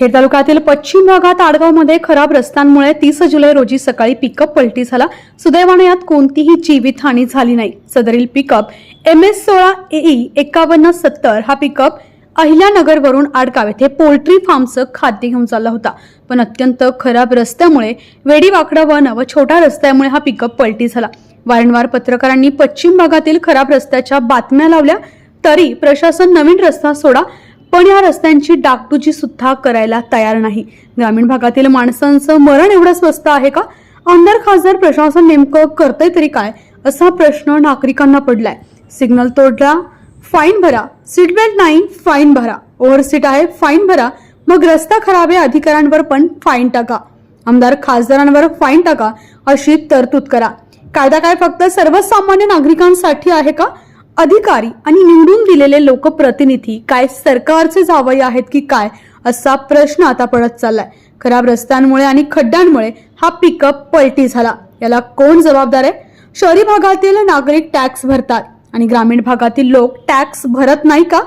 खेड तालुक्यातील पश्चिम भागात आडगावमध्ये खराब रस्त्यांमुळे तीस जुलै रोजी सकाळी पिकअप पलटी झाला. सुदैवाने यात कोणतीही जीवितहानी झाली नाही. सदरील पिकअप एम एस सोळा एई एकावन्न सत्तर हा पिकअप अहिल्यानगरवरून आडगाव येथे पोल्ट्री फार्मचं खाद्य घेऊन चालला होता. पण अत्यंत खराब रस्त्यामुळे वेडीवाकडा वन व छोटा रस्त्यामुळे हा पिकअप पलटी झाला. वारंवार पत्रकारांनी पश्चिम भागातील खराब रस्त्याच्या बातम्या लावल्या तरी प्रशासन नवीन रस्ता सोडा पण या रस्त्यांची डागडुजी सुद्धा करायला तयार नाही. ग्रामीण भागातील माणसांचं मरण एवढं स्वस्त आहे का? आमदार खासदार प्रशासन नेमकं करतंय तरी काय? असा प्रश्न नागरिकांना पडलाय. सिग्नल तोडला फाईन भरा. सीट बेल्ट नाही फाईन भरा. ओव्हर सीट आहे फाईन भरा. मग रस्ता खराब आहे अधिकाऱ्यांवर पण फाईन टाका. आमदार खासदारांवर फाईन टाका अशी तरतूद करा. कायदा काय फक्त सर्वसामान्य नागरिकांसाठी आहे का? अधिकारी आणि निवडून दिलेले लोकप्रतिनिधी काय सरकारचे जावई आहेत की काय असा प्रश्न आता पडत चाललाय. खराब रस्त्यांमुळे आणि खड्ड्यांमुळे हा पिकअप पलटी झाला. याला कोण जबाबदार आहे? शहरी भागातील नागरिक टॅक्स भरतात आणि ग्रामीण भागातील लोक टॅक्स भरत नाही का?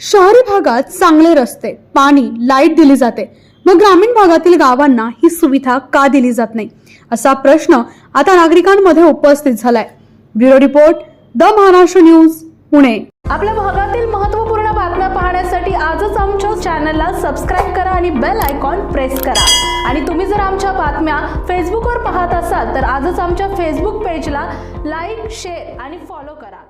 शहरी भागात चांगले रस्ते पाणी लाइट दिली जाते. मग ग्रामीण भागातील गावांना ही सुविधा का दिली जात नाही? असा प्रश्न आता नागरिकांमध्ये उपस्थित झालाय. Bureau report the Maharashtra news Pune. आपल्या भागातील महत्त्वपूर्ण बातम्या पाहण्यासाठी आजच आमच्या चॅनलला सबस्क्राईब करा आणि बेल आयकॉन प्रेस करा. आणि तुम्ही जर आमच्या बातम्या फेसबुकवर पाहत असाल तर आजच आमच्या फेसबुक पेजला लाईक शेअर आणि फॉलो करा.